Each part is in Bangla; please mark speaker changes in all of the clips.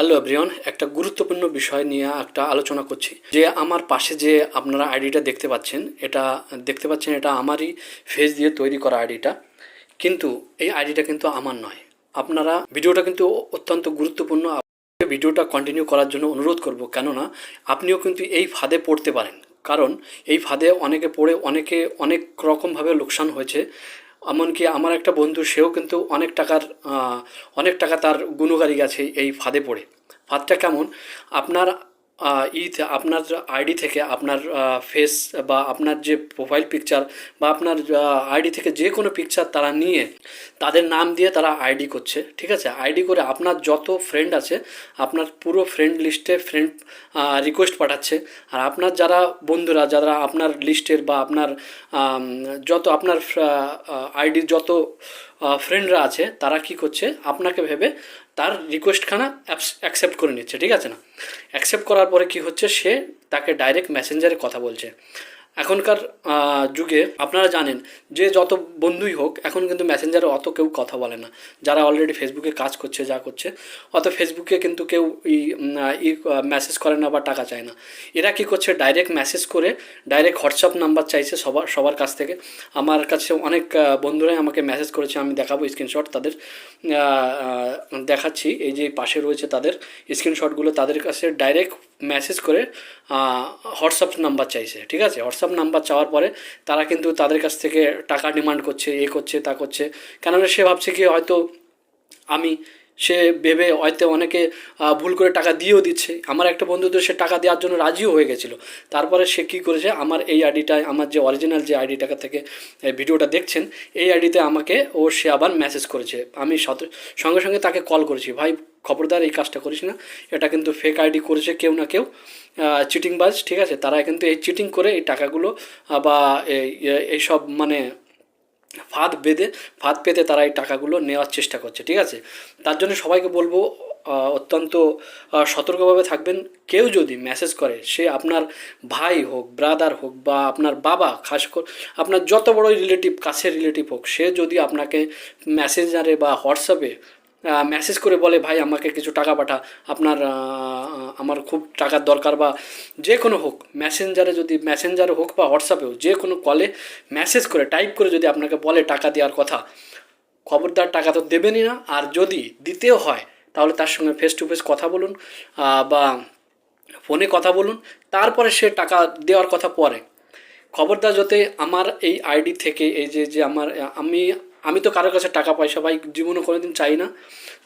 Speaker 1: হ্যালো এভরিওয়ান, একটা গুরুত্বপূর্ণ বিষয় নিয়ে একটা আলোচনা করছি। যে আমার পাশে যে আপনারা আইডিটা দেখতে পাচ্ছেন, এটা দেখতে পাচ্ছেন, এটা আমারই ফেস দিয়ে তৈরি করা আইডিটা। কিন্তু এই আইডিটা কিন্তু আমার নয়। আপনারা ভিডিওটা কিন্তু অত্যন্ত গুরুত্বপূর্ণ। ভিডিওটা কন্টিনিউ করার জন্য অনুরোধ করব। কেননা, আপনিও কিন্তু এই ফাঁদে পড়তে পারেন। কারণ, এই ফাঁদে অনেকে পড়ে, অনেকে অনেক রকমভাবে লোকসান হয়েছে। এমনকি আমার একটা বন্ধু, সেও কিন্তু অনেক টাকার অনেক টাকা তার গুণগারি গেছে এই ফাঁদে পড়ে। ফাঁদটা কেমন? আপনার আহ, ই থে- আপনার আইডি থেকে আপনার ফেস বা আপনার যে প্রোফাইল পিকচার বা আপনার আইডি থেকে যে কোনো পিকচার তারা নিয়ে তাদের নাম দিয়ে তারা আইডি করছে ঠিক আছে? আইডি করে আপনার যত ফ্রেন্ড আছে আপনার পুরো ফ্রেন্ড লিস্টে ফ্রেন্ড রিকোয়েস্ট পাঠাচ্ছে। আর আপনার যারা বন্ধুরা যারা আপনার লিস্টের বা আপনার যত আপনার আইডির যত ফ্রেন্ডরা আছে তারা কি করছে? আপনাকে ভেবে তার রিকোয়েস্টখানা অ্যাকসেপ্ট করে নিচ্ছে, ঠিক আছে না? অ্যাকসেপ্ট করার পরে কি হচ্ছে, সে তাকে ডাইরেক্ট মেসেঞ্জারে কথা বলছে। এখনকার যুগে আপনারা জানেন যে যত বন্ধুই হোক, এখন কিন্তু মেসেঞ্জারে অত কেউ কথা বলে না। যারা অলরেডি ফেসবুকে কাজ করছে, যা করছে, অত ফেসবুকে কিন্তু কেউ ই মেসেজ করে না বা টাকা চায় না। এরা কি করছে? ডাইরেক্ট মেসেজ করে ডাইরেক্ট হোয়াটসঅ্যাপ নাম্বার চাইছে সবার সবার কাছ থেকে। আমার কাছে অনেক বন্ধুরাই আমাকে মেসেজ করেছে, আমি দেখাবো স্ক্রিনশট তাদের দেখাচ্ছি। এই যে পাশে রয়েছে তাদের স্ক্রিনশটগুলো তাদের কাছে ডাইরেক্ট মেসেজ করে হোয়াটসঅ্যাপ নাম্বার চাইছে, ঠিক আছে? হোয়াটসঅ্যাপ নাম্বার চাওয়ার পরে তারা কিন্তু তাদের কাছ থেকে টাকা ডিমান্ড করছে, এ করছে, তা করছে। কেননা সে ভাবছে কি হয়তো আমি, সে ভেবে হয়তো অনেকে ভুল করে টাকা দিয়েও দিচ্ছে। আমার একটা বন্ধু তো সে টাকা দেওয়ার জন্য রাজিও হয়ে গেছিল। তারপরে সে কী করেছে? আমার এই আইডিটায় আমার যে অরিজিনাল যে আইডিটাকে থেকে ভিডিওটা দেখছেন, এই আইডিতে আমাকে ও সে আবার মেসেজ করেছে। আমি সঙ্গে সঙ্গে তাকে কল করেছি, ভাই খবরদার এই কাজটা করিস না। এটা কিন্তু ফেক আইডি করেছে কেউ না কেউ চিটিংবাজ ঠিক আছে? তারা কিন্তু এই চিটিং করে এই টাকাগুলো বা এই- এইসব মানে ফাঁদ বেঁধে, ফাঁদ পেতে তারা এই টাকাগুলো নেওয়ার চেষ্টা করছে, ঠিক আছে? তার জন্য সবাইকে বলব অত্যন্ত সতর্কভাবে থাকবেন। কেউ যদি মেসেজ করে, সে আপনার ভাই হোক ব্রাদার হোক, বা আপনার বাবা, খাস করে, আপনার যত বড় রিলেটিভ কাছের রিলেটিভ হোক, সে যদি আপনাকে মেসেঞ্জারে বা হোয়াটসঅ্যাপে মেসেজ করে বলে, ভাই, আমাকে কিছু টাকা পাঠা। আপনার আমার খুব টাকার দরকার বা যে কোনো হোক মেসেঞ্জারে যদি মেসেঞ্জারে হোক বা হোয়াটসঅ্যাপেও যে কোনো কলে মেসেজ করে টাইপ করে যদি আপনাকে বলে টাকা দেওয়ার কথা, খবরদার টাকা তো দেবেনই না। আর যদি দিতেও হয়, তাহলে তার সঙ্গে ফেস টু ফেস কথা বলুন বা ফোনে কথা বলুন। তারপরে সে টাকা দেওয়ার কথা পরে। খবরদার যাতে আমার এই আইডি থেকে, এই যে যে আমার, আমি আমি তো কারোর কাছে টাকা পয়সা ভাই জীবনে কোনোদিন চাই না।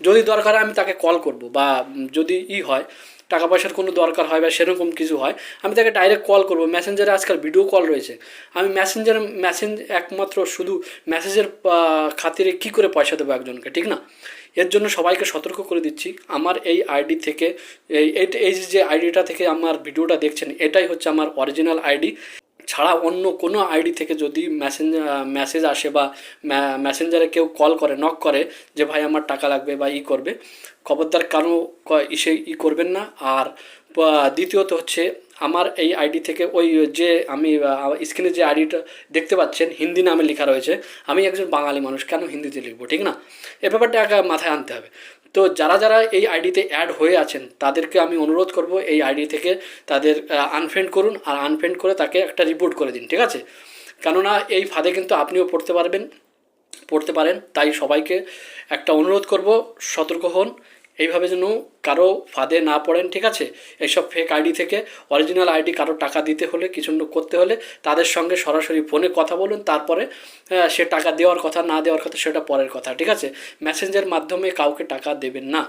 Speaker 1: যদি দরকার হয় আমি তাকে কল করব বা যদি ই হয়, টাকা পয়সার কোনো দরকার হয় বা সেরকম কিছু হয়, আমি তাকে ডাইরেক্ট কল করব। মেসেঞ্জারে আজকাল ভিডিও কল রয়েছে। আমি মেসেঞ্জারে মেসেঞ্জ একমাত্র শুধু মেসেজের খাতিরে কি করে পয়সা দেবো একজনকে, ঠিক না? এর জন্য সবাইকে সতর্ক করে দিচ্ছি। আমার এই আইডি থেকে, এই- এই যে আইডিটা থেকে আমার ভিডিওটা দেখছেন, এটাই হচ্ছে আমার অরিজিনাল আইডি ছাড়া অন্য কোনো আইডি থেকে যদি মেসেঞ্জার মেসেজ আসে বা মেসেঞ্জারে কেউ কল করে নক করে যে ভাই আমার টাকা লাগবে বা ই করবে, খবরদার কারও ইসে ই করবেন না। আর দ্বিতীয়ত হচ্ছে আমার এই আইডি থেকে ওই যে আমি স্ক্রিনে যে আইডিটা দেখতে পাচ্ছেন, হিন্দি নামে লেখা রয়েছে, আমি একজন বাঙালি মানুষ, কেন হিন্দিতে লিখব, ঠিক না? এ ব্যাপারটা একা মাথায় আনতে হবে। তো যারা যারা এই আইডিতে অ্যাড হয়ে আছেন, তাদেরকে আমি অনুরোধ করব এই আইডি থেকে তাদের আনফ্রেন্ড করুন আর আনফ্রেন্ড করে তাকে একটা রিপোর্ট করে দিন, ঠিক আছে? কেননা এই ফাঁদে কিন্তু আপনিও পড়তে পারবেন, পড়তে পারেন। তাই সবাইকে একটা অনুরোধ করব, সতর্ক হন। এইভাবে যেন কারও ফাঁদে না পড়েন ঠিক আছে? এইসব ফেক আইডি থেকে অরিজিনাল আইডি কারও টাকা দিতে হলে কিছু করতে হলে তাদের সঙ্গে সরাসরি ফোনে কথা বলুন তারপরে আহ, সে টাকা দেওয়ার কথা না দেওয়ার কথা সেটা পরের কথা ঠিক আছে? মেসেঞ্জের মাধ্যমে কাউকে টাকা দেবেন না।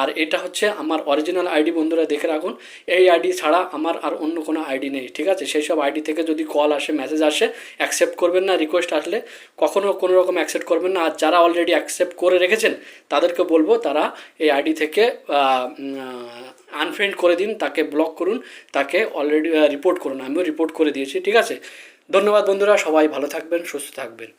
Speaker 1: আর এটা হচ্ছে আমার অরিজিনাল আইডি বন্ধুরা দেখে রাখুন। এই আইডি ছাড়া আমার আর অন্য কোনো আইডি নেই, ঠিক আছে? সেই সব আইডি থেকে যদি কল আসে মেসেজ আসে অ্যাকসেপ্ট করবেন না রিকোয়েস্ট আসলে কখনও কোনো রকম অ্যাকসেপ্ট করবেন না। আর যারা অলরেডি অ্যাকসেপ্ট করে রেখেছেন, তাদেরকে বলব তারা এই আইডি থেকে আনফ্রেন্ড করে দিন, তাকে ব্লক করুন, তাকে অলরেডি রিপোর্ট করুন। আমিও রিপোর্ট করে দিয়েছি, ঠিক আছে? ধন্যবাদ বন্ধুরা, সবাই ভালো থাকবেন, সুস্থ থাকবেন।